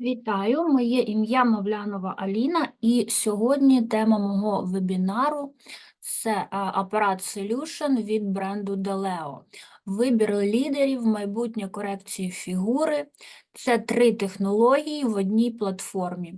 Вітаю, моє ім'я Мавлянова Аліна, і сьогодні тема мого вебінару це е, апарат Solution від бренду Deleo. Вибір лідерів, майбутнє корекції фігури. Це три технології в одній платформі.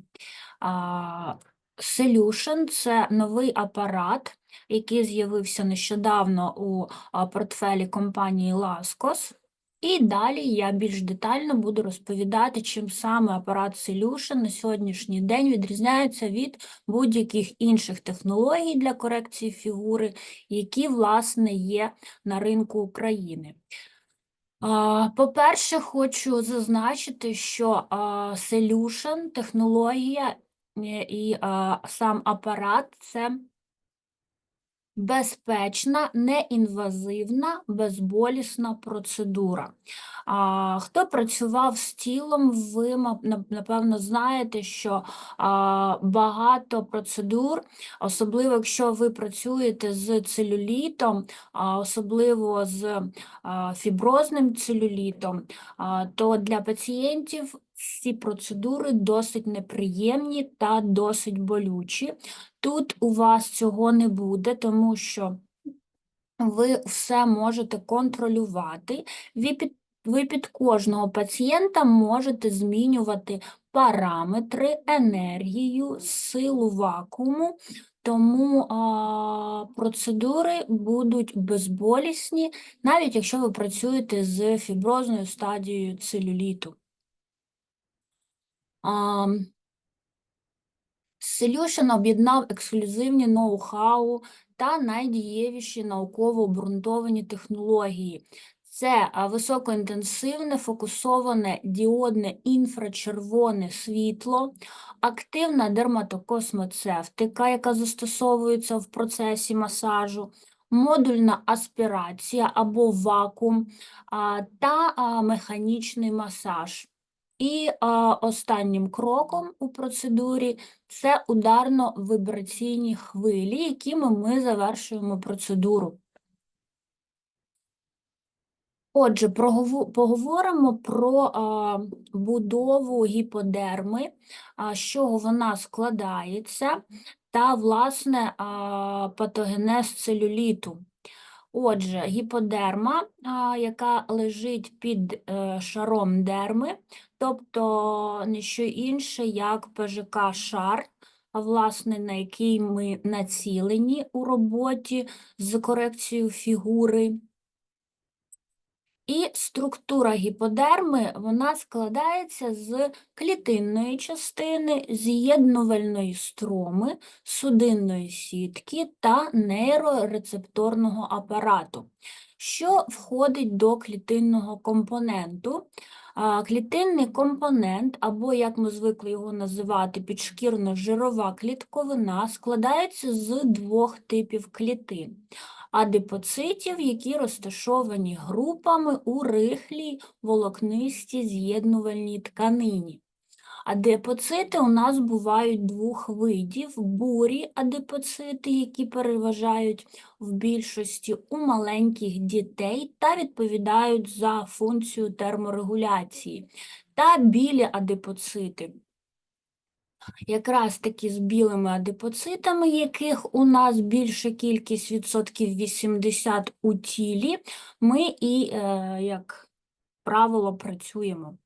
Solution – це новий апарат, який з'явився нещодавно у портфелі компанії Laskos. І далі я більш детально буду розповідати, чим саме апарат Solution на сьогоднішній день відрізняється від будь-яких інших технологій для корекції фігури, які, власне, є на ринку України. По-перше, хочу зазначити, що Solution, технологія е, і сам апарат – це Безпечна, неінвазивна, безболісна процедура. А, хто працював з тілом, ви, напевно, знаєте, що а, багато процедур, особливо якщо ви працюєте з целюлітом, а, особливо з а, фіброзним целюлітом, а, то для пацієнтів ці процедури досить неприємні та досить болючі. Тут у вас цього не буде, тому що ви все можете контролювати. Ви під, ви під кожного пацієнта можете змінювати параметри, енергію, силу вакууму, тому а, процедури будуть безболісні, навіть якщо ви працюєте з фіброзною стадією целюліту. Solution об'єднав ексклюзивні ноу-хау та найдієвіші науково обґрунтовані технології. Це високоінтенсивне фокусоване діодне інфрачервоне світло, активна дерматокосмецевтика, яка застосовується в процесі масажу, модульна аспірація або вакуум та механічний масаж. І а, останнім кроком у процедурі це ударно-вібраційні хвилі, якими ми завершуємо процедуру. Отже, поговоримо про а, будову гіподерми, а, з чого вона складається, та, власне, а, патогенез целюліту. Отже, гіподерма, яка лежить під е, шаром дерми, тобто не що інше, як ПЖК-шар, власне, на який ми націлені у роботі з корекцією фігури. І структура гіподерми, вона складається з клітинної частини, з'єднувальної строми, судинної сітки та нейрорецепторного апарату. Що входить до клітинного компоненту? Клітинний компонент, або, як ми звикли його називати, підшкірно-жирова клітковина, складається з двох типів клітин адипоцитів, які розташовані групами у рихлій волокнистій з'єднувальній тканині. Адипоцити у нас бувають двох видів: бурі адипоцити, які переважають в більшості у маленьких дітей та відповідають за функцію терморегуляції, та білі адипоцити, якраз таки з білими адипоцитами, яких у нас більша кількість відсотків 80 у тілі, ми і, е, як правило, працюємо.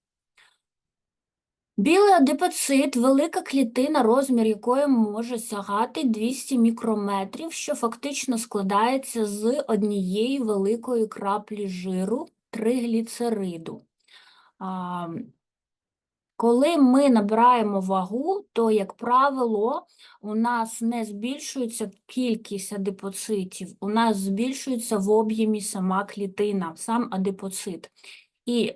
Білий адипоцит – велика клітина, розмір якої може сягати 200 мікрометрів, що фактично складається з однієї великої краплі жиру тригліцериду. Коли ми набираємо вагу, то, як правило, у нас не збільшується кількість адипоцитів, у нас збільшується в об'ємі сама клітина, сам адипоцит. І, е,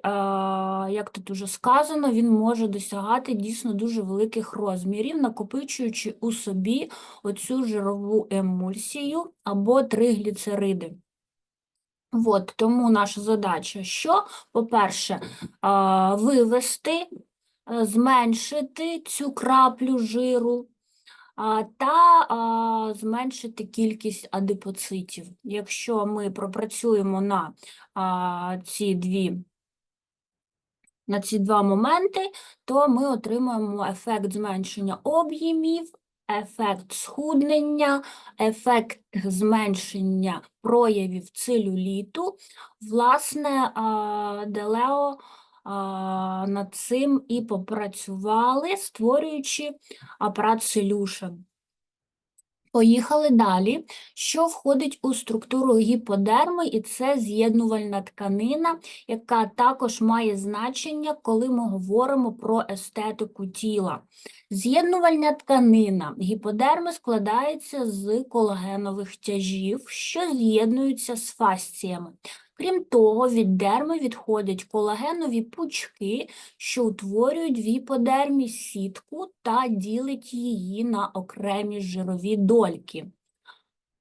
як тут уже сказано, він може досягати дійсно дуже великих розмірів, накопичуючи у собі оцю жирову емульсію або тригліцериди. От, тому наша задача, що, по-перше, е, вивести зменшити цю краплю жиру та зменшити кількість адипоцитів. Якщо ми пропрацюємо на ці дві на ці два моменти, то ми отримаємо ефект зменшення об'ємів, ефект схуднення, ефект зменшення проявів целюліту. Власне, Делео над цим і попрацювали, створюючи апарат Solution. Поїхали далі. Що входить у структуру гіподерми, і це з'єднувальна тканина, яка також має значення, коли ми говоримо про естетику тіла. З'єднувальна тканина гіподерми складається з колагенових тяжів, що з'єднуються з фасціями. Крім того, від дерми відходять колагенові пучки, що утворюють в гіподермі сітку та ділить її на окремі жирові дольки.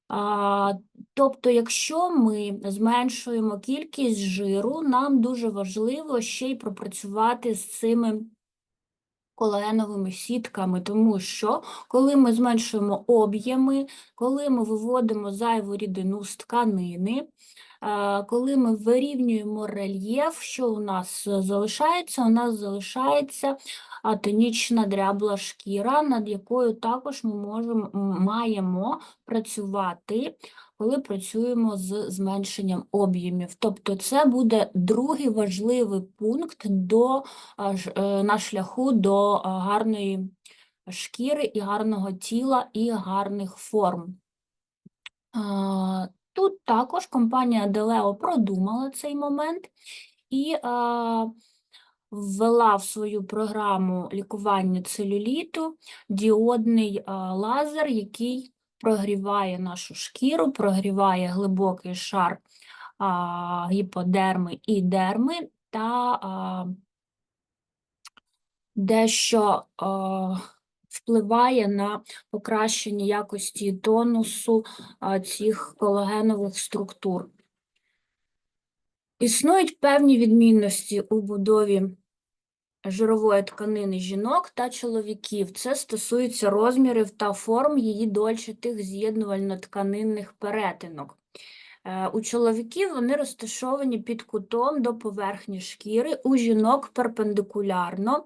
А, тобто, якщо ми зменшуємо кількість жиру, нам дуже важливо ще й пропрацювати з цими колагеновими сітками, тому що коли ми зменшуємо об'єми, коли ми виводимо зайву рідину з тканини, коли ми вирівнюємо рельєф, що у нас е, залишається? У нас залишається атонічна дрябла шкіра, над якою також ми можемо, маємо працювати, коли працюємо з зменшенням об'ємів. Тобто це буде другий важливий пункт до, е, на шляху до гарної шкіри і гарного тіла і гарних форм. Тут також компанія Делео продумала цей момент і ввела в свою програму лікування целюліту діодний лазер, який прогріває нашу шкіру, прогріває глибокий шар гіподерми і дерми та дещо впливає на покращення якості тонусу цих колагенових структур. Існують певні відмінності у будові жирової тканини жінок та чоловіків. Це стосується розмірів та форм її дольчатих з'єднувально-тканинних перетинок. Е, У чоловіків вони розташовані під кутом до поверхні шкіри, у жінок перпендикулярно.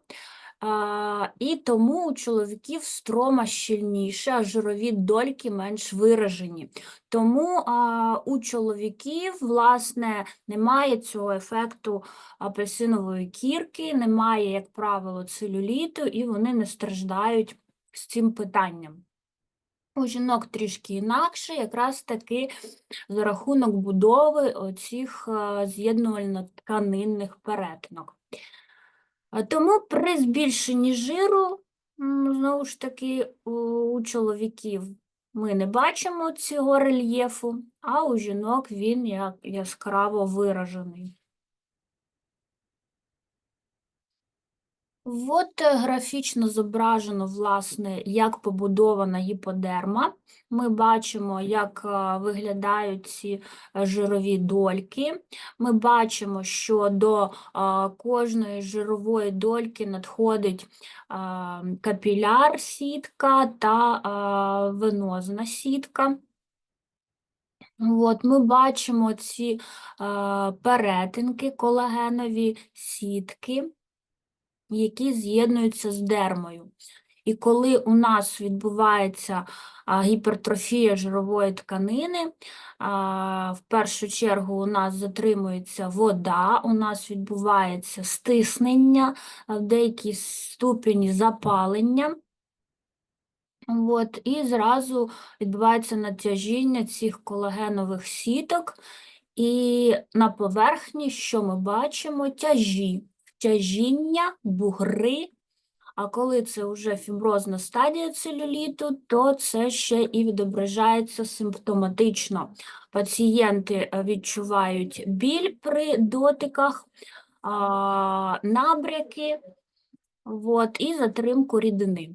А, і тому у чоловіків строма щільніша, а жирові дольки менш виражені. Тому а, у чоловіків, власне, немає цього ефекту апельсинової кірки, немає, як правило, целюліту, і вони не страждають з цим питанням. У жінок трішки інакше, якраз таки за рахунок будови оцих е, з'єднувально-тканинних перетинок. Тому при збільшенні жиру, знову ж таки, у чоловіків ми не бачимо цього рельєфу, а у жінок він яскраво виражений. От е, графічно зображено, власне, як побудована гіподерма. Ми бачимо, як е, виглядають ці е, жирові дольки. Ми бачимо, що до кожної жирової дольки надходить капіляр сітка та венозна сітка. От, ми бачимо ці перетинки, колагенові сітки які з'єднуються з дермою. І коли у нас відбувається гіпертрофія жирової тканини, в першу чергу у нас затримується вода, у нас відбувається стиснення, в деякій ступені запалення. От, і зразу відбувається натяжіння цих колагенових сіток, і на поверхні, що ми бачимо, тяжі тяжіння, бугри. А коли це вже фіброзна стадія целюліту, то це ще і відображається симптоматично. Пацієнти е, відчувають біль при дотиках, набряки от, і затримку рідини.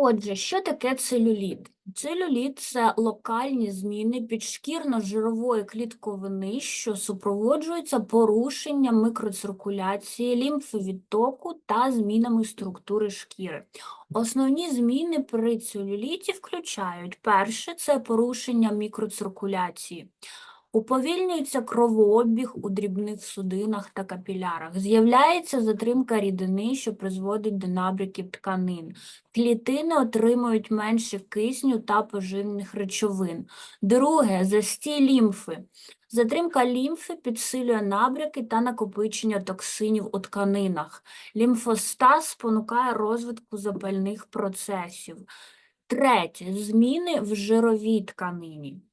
Отже, що таке целюліт? Целюліт – це локальні зміни підшкірно-жирової клітковини, що супроводжуються порушенням микроциркуляції, лімфовідтоку та змінами структури шкіри. Основні зміни при целюліті включають перше – це порушення мікроциркуляції. Уповільнюється кровообіг у дрібних судинах та капілярах. З'являється затримка рідини, що призводить до набряків тканин. Клітини отримують менше кисню та поживних речовин. Друге застій лімфи. Затримка лімфи підсилює набряки та накопичення токсинів у тканинах. Лімфостаз спонукає розвитку запальних процесів. Третє зміни в жировій тканині.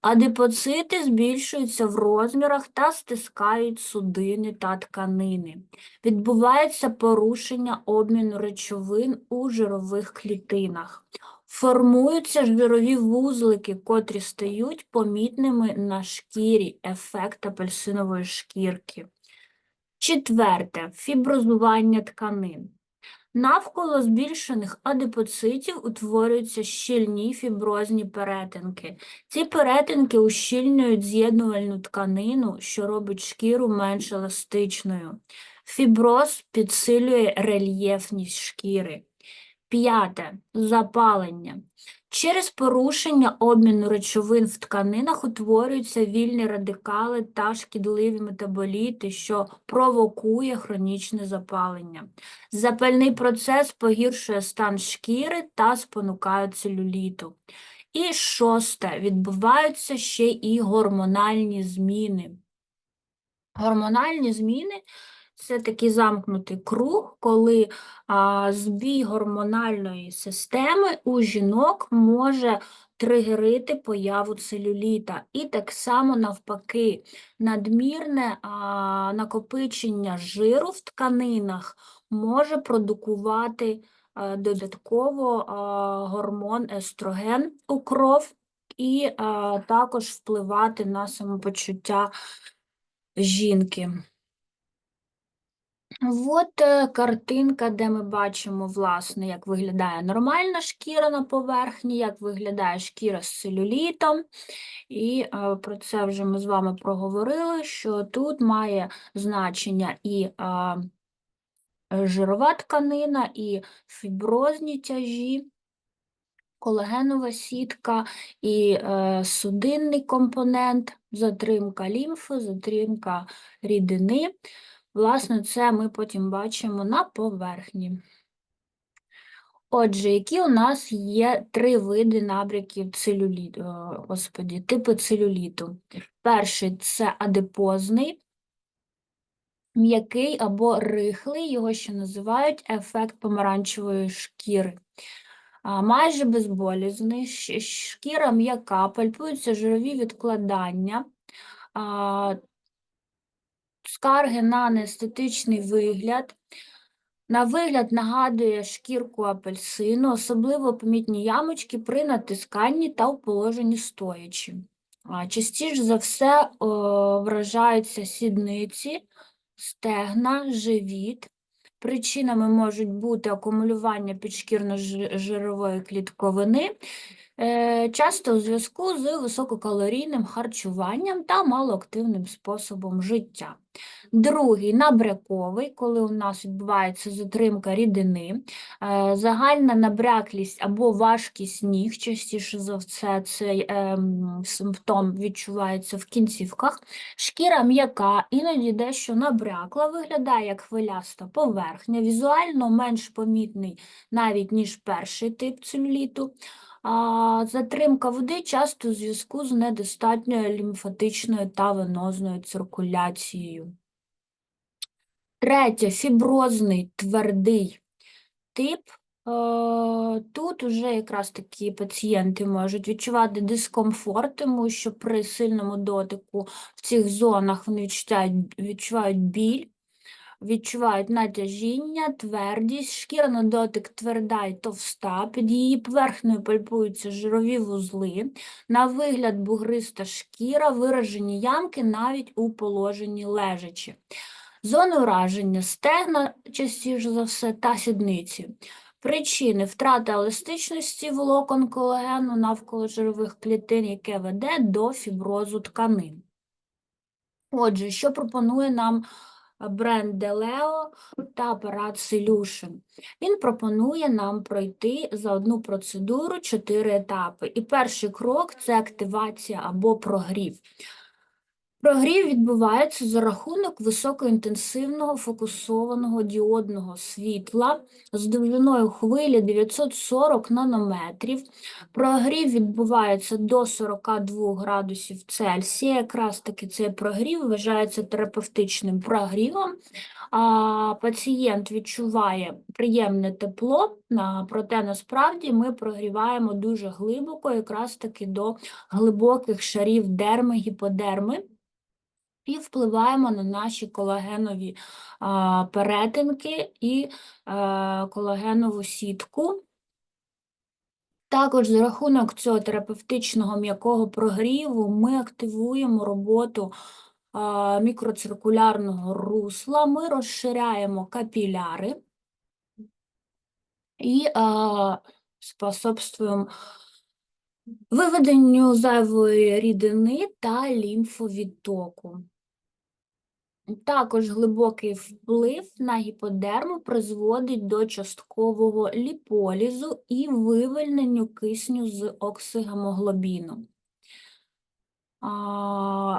Адипоцити збільшуються в розмірах та стискають судини та тканини. Відбувається порушення обміну речовин у жирових клітинах. Формуються жирові вузлики, котрі стають помітними на шкірі, ефект апельсинової шкірки. Четверте фіброзування тканин. Навколо збільшених адипоцитів утворюються щільні фіброзні перетинки. Ці перетинки ущільнюють з'єднувальну тканину, що робить шкіру менш еластичною. Фіброз підсилює рельєфність шкіри. П'яте запалення. Через порушення обміну речовин в тканинах утворюються вільні радикали та шкідливі метаболіти, що провокує хронічне запалення. Запальний процес погіршує стан шкіри та спонукає целюліту. І шосте, відбуваються ще і гормональні зміни. Гормональні зміни це такий замкнутий круг, коли а, збій гормональної системи у жінок може тригерити появу целюліта. І так само навпаки, надмірне а, накопичення жиру в тканинах може продукувати а, додатково а, гормон естроген у кров і а, також впливати на самопочуття жінки. От е, картинка, де ми бачимо, власне, як виглядає нормальна шкіра на поверхні, як виглядає шкіра з целюлітом. І е, про це вже ми з вами проговорили, що тут має значення і е, жирова тканина, і фіброзні тяжі, колагенова сітка, і судинний компонент, затримка лімфи, затримка рідини. Власне, це ми потім бачимо на поверхні. Отже, які у нас є три види набряків целюліту, господі, типи целюліту. Перший – це адипозний, м'який або рихлий, його ще називають ефект помаранчевої шкіри. Майже безболізний, шкіра м'яка, пальпуються жирові відкладання, скарги на неестетичний вигляд. На вигляд нагадує шкірку апельсину, особливо помітні ямочки при натисканні та у положенні стоячи. Частіше за все о, вражаються сідниці, стегна, живіт. Причинами можуть бути акумулювання підшкірно-жирової клітковини, часто у зв'язку з висококалорійним харчуванням та малоактивним способом життя. Другий набряковий, коли у нас відбувається затримка рідини, е, загальна набряклість або важкість ніг, частіше за все цей ем, симптом відчувається в кінцівках. Шкіра м'яка, іноді дещо набрякла, виглядає як хвиляста поверхня, візуально менш помітний навіть ніж перший тип целюліту. Затримка води часто у зв'язку з недостатньою лімфатичною та венозною циркуляцією. Третє фіброзний твердий тип. Е, Тут уже якраз такі пацієнти можуть відчувати дискомфорт, тому що при сильному дотику в цих зонах вони відчувають біль, відчувають натяжіння, твердість, шкіра на дотик тверда і товста, під її поверхнею пальпуються жирові вузли, на вигляд бугриста шкіра, виражені ямки навіть у положенні лежачі. Зони ураження стегна, частіше за все, та сідниці. Причини втрати еластичності волокон колагену навколо жирових клітин, яке веде до фіброзу тканин. Отже, що пропонує нам бренд Делео та апарат Solution? Він пропонує нам пройти за одну процедуру чотири етапи. І перший крок це активація або прогрів. Прогрів відбувається за рахунок високоінтенсивного фокусованого діодного світла з довжиною хвилі 940 нанометрів. Прогрів відбувається до 42 градусів Цельсія. Якраз таки цей прогрів вважається терапевтичним прогрівом. А пацієнт відчуває приємне тепло, проте насправді ми прогріваємо дуже глибоко, якраз таки до глибоких шарів дерми, гіподерми і впливаємо на наші колагенові а, перетинки і а, колагенову сітку. Також за рахунок цього терапевтичного м'якого прогріву ми активуємо роботу а, мікроциркулярного русла, ми розширяємо капіляри і а, способствуємо виведенню зайвої рідини та лімфовідтоку. Також глибокий вплив на гіподерму призводить до часткового ліполізу і вивільненню кисню з оксигемоглобіну.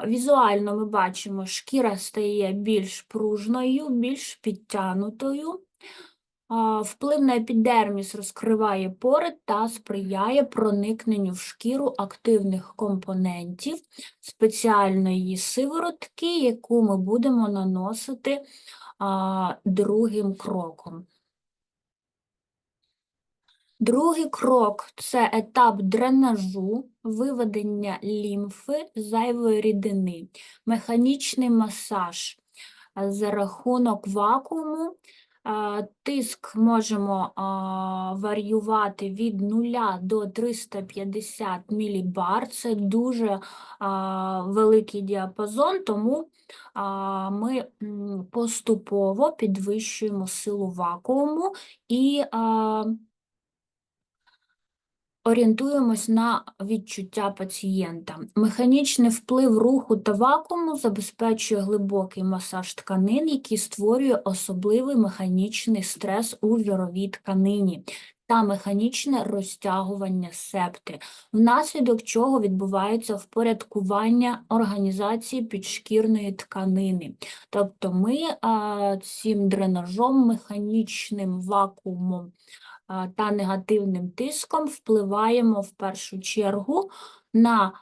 Візуально ми бачимо, шкіра стає більш пружною, більш підтянутою. Вплив на епідерміс розкриває пори та сприяє проникненню в шкіру активних компонентів спеціальної сиворотки, яку ми будемо наносити другим кроком. Другий крок це етап дренажу, виведення лімфи, зайвої рідини, механічний масаж за рахунок вакууму. А, Тиск можемо а, варіювати від 0 до 350 мілібар. Це дуже великий діапазон, тому ми поступово підвищуємо силу вакууму і орієнтуємось на відчуття пацієнта. Механічний вплив руху та вакууму забезпечує глибокий масаж тканин, який створює особливий механічний стрес у жировій тканині та механічне розтягування септи, внаслідок чого відбувається впорядкування організації підшкірної тканини. Тобто ми а, цим дренажом, механічним вакуумом та негативним тиском впливаємо в першу чергу на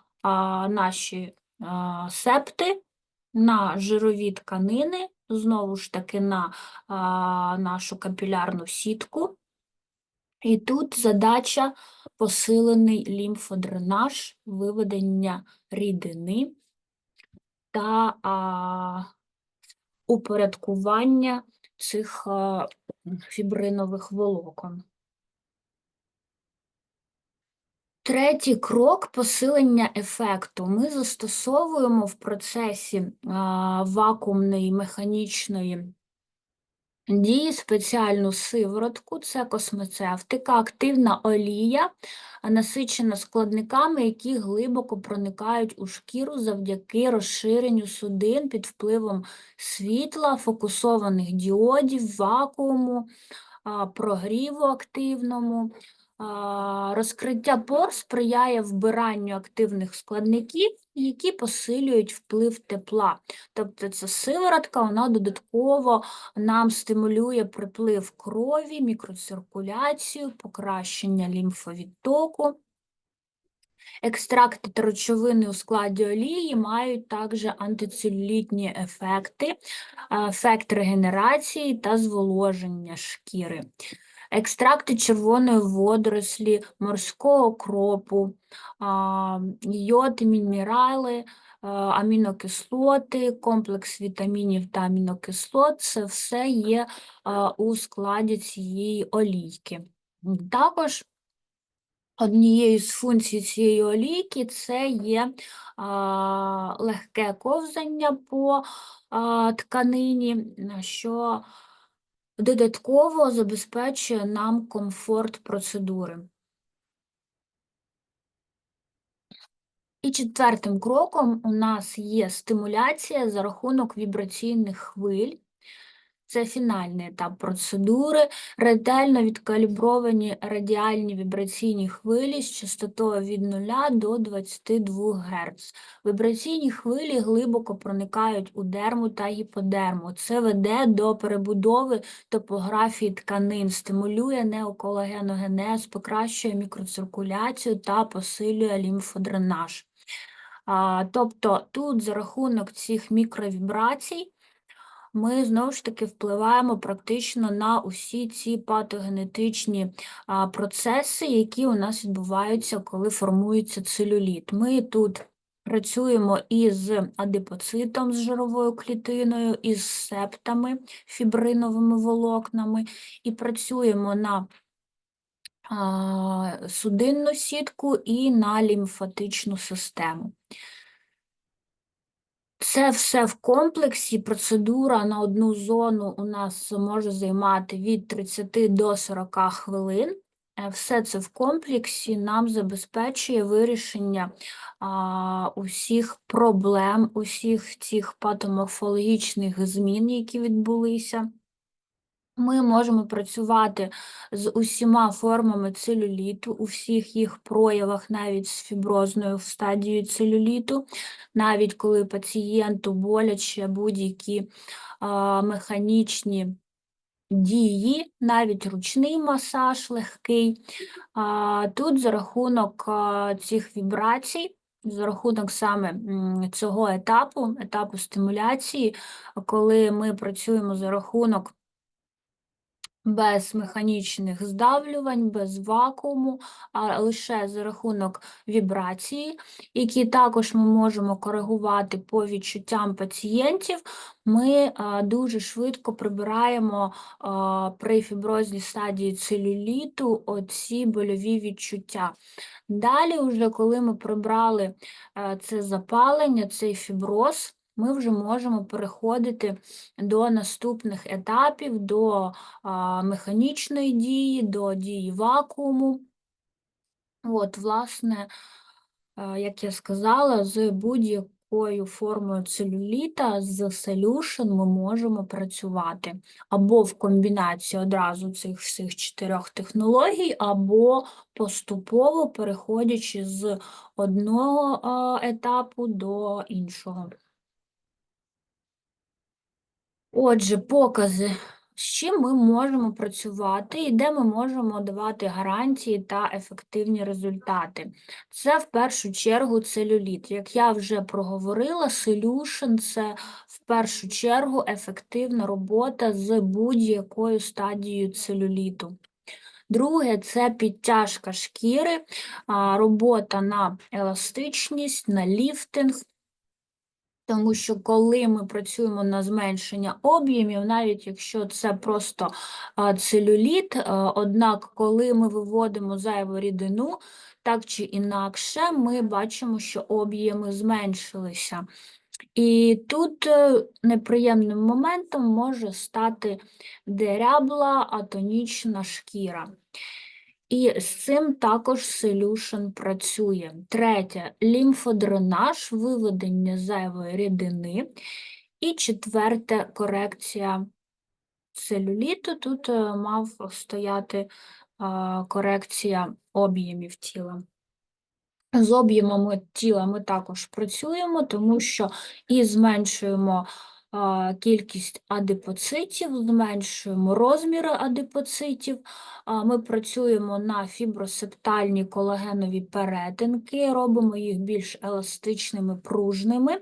наші септи, на жирові тканини, знову ж таки на нашу капілярну сітку. І тут задача посилений лімфодренаж, виведення рідини та а, упорядкування цих а, фібринових волокон. Третій крок посилення ефекту. Ми застосовуємо в процесі вакуумної механічної дії спеціальну сиворотку, це космецевтика, активна олія, насичена складниками, які глибоко проникають у шкіру завдяки розширенню судин під впливом світла, фокусованих діодів, вакууму, прогріву активному. Розкриття пор сприяє вбиранню активних складників, які посилюють вплив тепла. Тобто ця сиворотка, вона додатково нам стимулює приплив крові, мікроциркуляцію, покращення лімфовідтоку. Екстракти та речовини у складі олії мають також антицелюлітні ефекти, ефект регенерації та зволоження шкіри. Екстракти червоної водорослі, морського кропу, йод, мінерали, амінокислоти, комплекс вітамінів та амінокислот це все є у складі цієї олійки. Також однією з функцій цієї олійки це є легке ковзання по тканині, що додатково забезпечує нам комфорт процедури. І четвертим кроком у нас є стимуляція за рахунок вібраційних хвиль. Це фінальний етап процедури, ретельно відкалібровані радіальні вібраційні хвилі з частотою від 0 до 22 Гц. Вібраційні хвилі глибоко проникають у дерму та гіподерму. Це веде до перебудови топографії тканин, стимулює неоколагеногенез, покращує мікроциркуляцію та посилює лімфодренаж. А, Тобто тут за рахунок цих мікровібрацій ми знову ж таки впливаємо практично на усі ці патогенетичні процеси, які у нас відбуваються, коли формується целюліт. Ми тут працюємо із адипоцитом, з жировою клітиною, із септами, фібриновими волокнами, і працюємо на судинну сітку і на лімфатичну систему. Це все в комплексі. Процедура на одну зону у нас може займати від 30 до 40 хвилин. Е, Все це в комплексі нам забезпечує вирішення а, усіх проблем, усіх цих патоморфологічних змін, які відбулися. Ми можемо працювати з усіма формами целюліту, у всіх їх проявах, навіть з фіброзною стадією целюліту, навіть коли пацієнту боляче будь-які механічні дії, навіть ручний масаж легкий. А, тут за рахунок цих вібрацій, за рахунок саме цього етапу, етапу стимуляції, коли ми працюємо за рахунок без механічних здавлювань, без вакууму, а лише за рахунок вібрації, які також ми можемо коригувати по відчуттям пацієнтів, ми а, дуже швидко прибираємо а, при фіброзній стадії целюліту оці больові відчуття. Далі, вже коли ми прибрали е, це запалення, цей фіброз, ми вже можемо переходити до наступних етапів, до а, механічної дії, до дії вакууму. От, власне, а, як я сказала, з будь-якою формою целюліта, з solution ми можемо працювати або в комбінації одразу цих всіх чотирьох технологій, або поступово переходячи з одного етапу до іншого. Отже, покази, з чим ми можемо працювати і де ми можемо давати гарантії та ефективні результати. Це в першу чергу целюліт. Як я вже проговорила, solution – це в першу чергу ефективна робота з будь-якою стадією целюліту. Друге це підтяжка шкіри, робота на еластичність, на ліфтинг. Тому що коли ми працюємо на зменшення об'ємів, навіть якщо це просто целюліт, однак коли ми виводимо зайву рідину, так чи інакше, ми бачимо, що об'єми зменшилися. І тут е, неприємним моментом може стати дерябла атонічна шкіра. І з цим також Solution працює. Третє лімфодренаж, виведення зайвої рідини. І четверте корекція целюліту. Тут е, мав стояти е, корекція об'ємів тіла. З об'ємами тіла ми також працюємо, тому що і зменшуємо кількість адипоцитів, зменшуємо розміри адипоцитів. Ми працюємо на фібросептальні колагенові перетинки, робимо їх більш еластичними, пружними.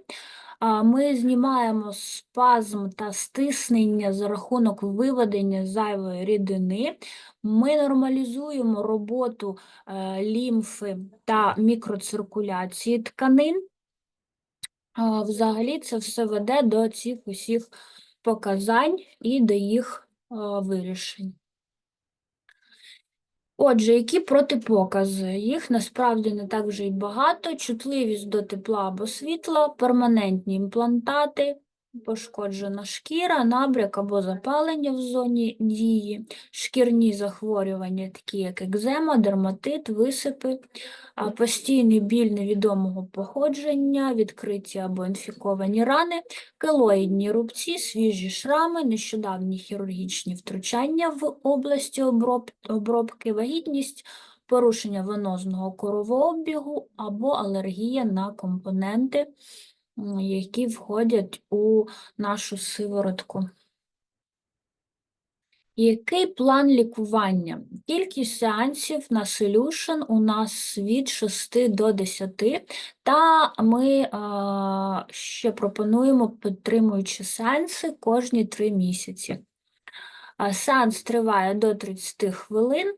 Ми знімаємо спазм та стиснення за рахунок виведення зайвої рідини. Ми нормалізуємо роботу е, лімфи та мікроциркуляції тканин. Взагалі це все веде до цих усіх показань і до їх вирішень. Отже, які протипокази? Їх насправді не так вже й багато. Чутливість до тепла або світла, перманентні імплантати, пошкоджена шкіра, набряк або запалення в зоні дії, шкірні захворювання, такі як екзема, дерматит, висипи, постійний біль невідомого походження, відкриті або інфіковані рани, келоїдні рубці, свіжі шрами, нещодавні хірургічні втручання в області оброб... обробки, вагітність, порушення венозного кровообігу або алергія на компоненти, які входять у нашу сиворотку. Який план лікування? Кількість сеансів на Solution у нас від 6 до 10, та ми а, ще пропонуємо підтримуючі сеанси кожні 3 місяці. Сеанс триває до 30 хвилин,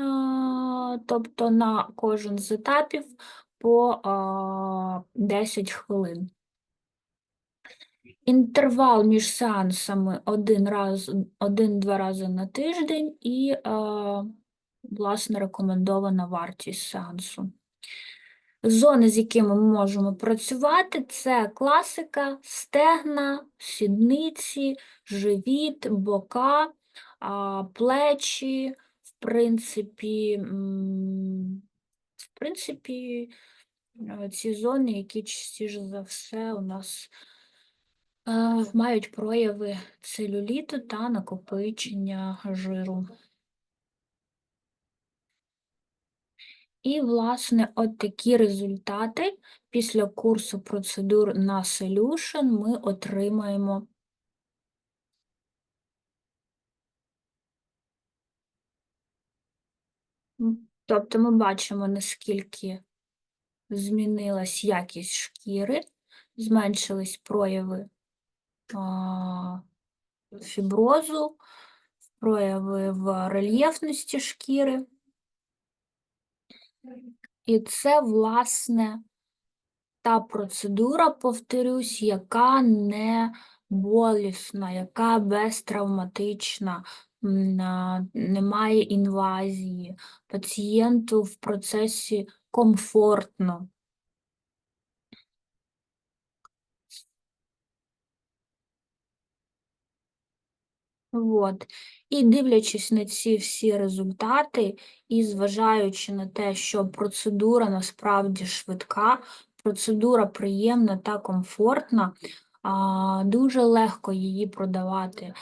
а, тобто на кожен з етапів по а, 10 хвилин. Інтервал між сеансами один раз, один-два рази на тиждень і, е, власне, рекомендована вартість сеансу. Зони, з якими ми можемо працювати, це класика, стегна, сідниці, живіт, бока, а, плечі, в принципі, в принципі, е, ці зони, які частіше за все у нас е, мають прояви целюліту та накопичення жиру. І, власне, от такі результати після курсу процедур на Solution ми отримаємо. Тобто ми бачимо, наскільки змінилась якість шкіри, зменшились прояви а, фіброзу, прояви в рельєфності шкіри. І це, власне, та процедура, повторюсь, яка не болісна, яка безтравматична, немає інвазії, пацієнту в процесі комфортно. От. І дивлячись на ці всі результати, і зважаючи на те, що процедура насправді швидка, процедура приємна та комфортна, дуже легко її продавати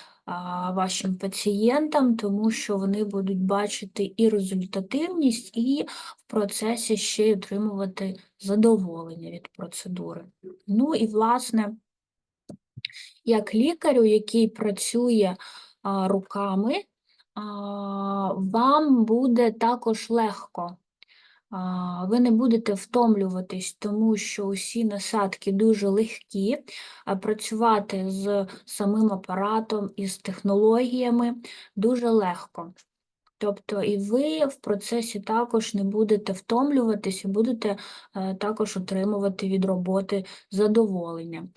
вашим пацієнтам, тому що вони будуть бачити і результативність, і в процесі ще й отримувати задоволення від процедури. Ну і, власне, як лікарю, який працює руками, вам буде також легко. Ви не будете втомлюватись, тому що усі насадки дуже легкі, а працювати з самим апаратом і з технологіями дуже легко. Тобто і ви в процесі також не будете втомлюватись і будете е, також отримувати від роботи задоволення.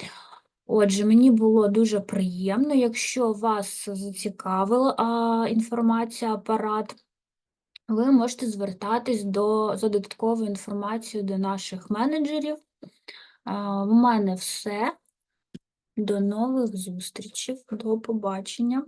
Отже, мені було дуже приємно, якщо вас зацікавила інформація, апарат, ви можете звертатись до, за додатковою інформацією до наших менеджерів. У мене все. До нових зустрічей. До побачення.